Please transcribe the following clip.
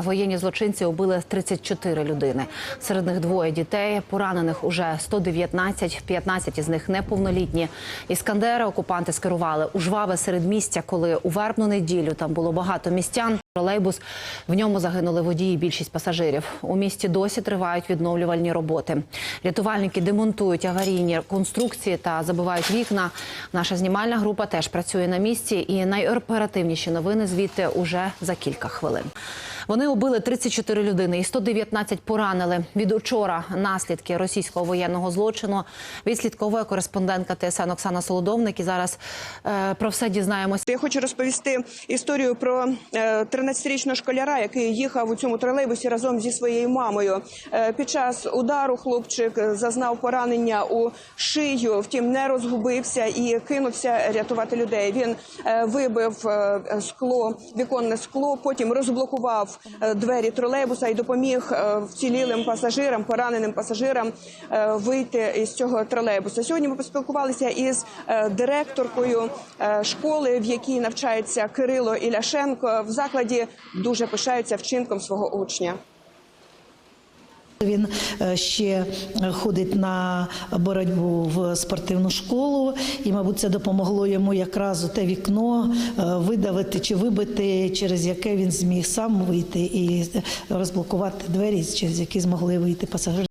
Воєнні злочинці убили 34 людини. Серед них двоє дітей. Поранених уже 119, 15 із них неповнолітні. Іскандери окупанти скерували у жваве середмістя, коли у вербну неділю там було багато містян. Тролейбус в ньому загинули водії. Більшість пасажирів. У місті досі тривають відновлювальні роботи. Рятувальники демонтують аварійні конструкції та забивають вікна. Наша знімальна група теж працює на місці. І найоперативніші новини звідти уже за кілька хвилин. Вони убили 34 людини і 119 поранили. Від учора наслідки російського воєнного злочину відслідковує кореспондентка ТСН Оксана Солодовник. І зараз е, про все дізнаємося. Я хочу розповісти історію про е, 13-річного школяра, який їхав у цьому тролейбусі разом зі своєю мамою. Е, Під час удару хлопчик зазнав поранення у шию, втім не розгубився і кинувся рятувати людей. Він е, вибив е, скло, віконне скло, потім розблокував е, двері тролейбуса і допоміг е, вцілілим пасажирам, пораненим пасажирам е, вийти із цього тролейбуса. Сьогодні ми поспілкувалися із е, директоркою е, школи, в якій навчається Кирило Іляшенко. В закладі дуже пишається вчинком свого учня. Він е, ще ходить на боротьбу в спортивну школу, і, мабуть, це допомогло йому якраз у те вікно е, видавити чи вибити, через яке він зміг сам вийти і розблокувати двері, через які змогли вийти пасажири.